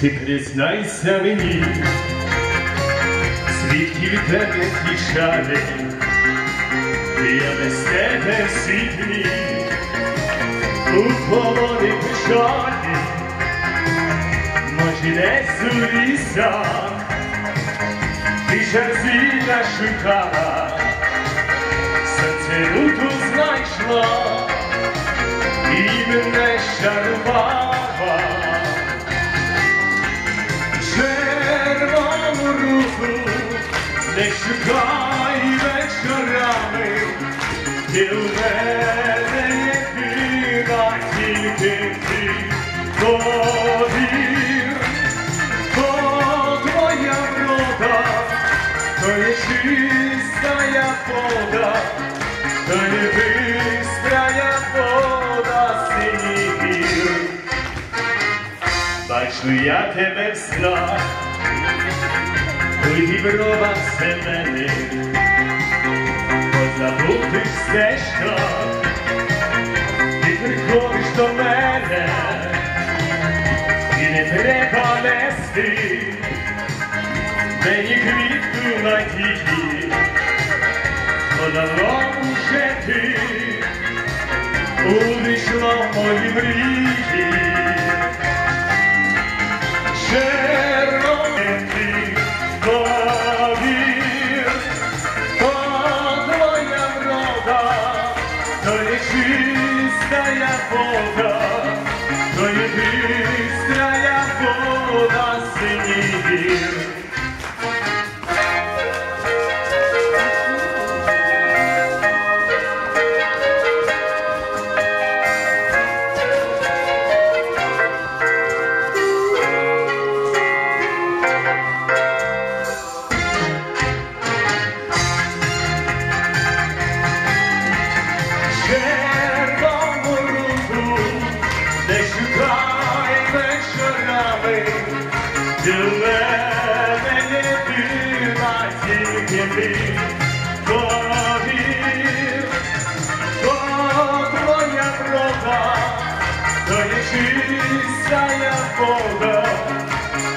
Ти признайся мені, звідки від тебе тішати, я без тебе в світлі, у холоді печалі, може у лісах, ти жерзіля шукала, серце руту знайшла, і мене щарувала. Не шукай вечорами, в мене єдина тільки ти повір, то твоя врода, то є чистая вода, то є бистрая вода синій гір. Бачу я тебе в снах, у бровах семени, позабутих стежках, ти приходиш до мене, і не треба нести мені квітку надії, бо давно вже ти увійшла в мої мрії. То є чистая вода, то є бистрая Живе мені біла тільки ти, повір, що твоя правда, то є чистая вода,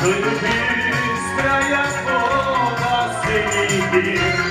то є пістрая вода синій бір.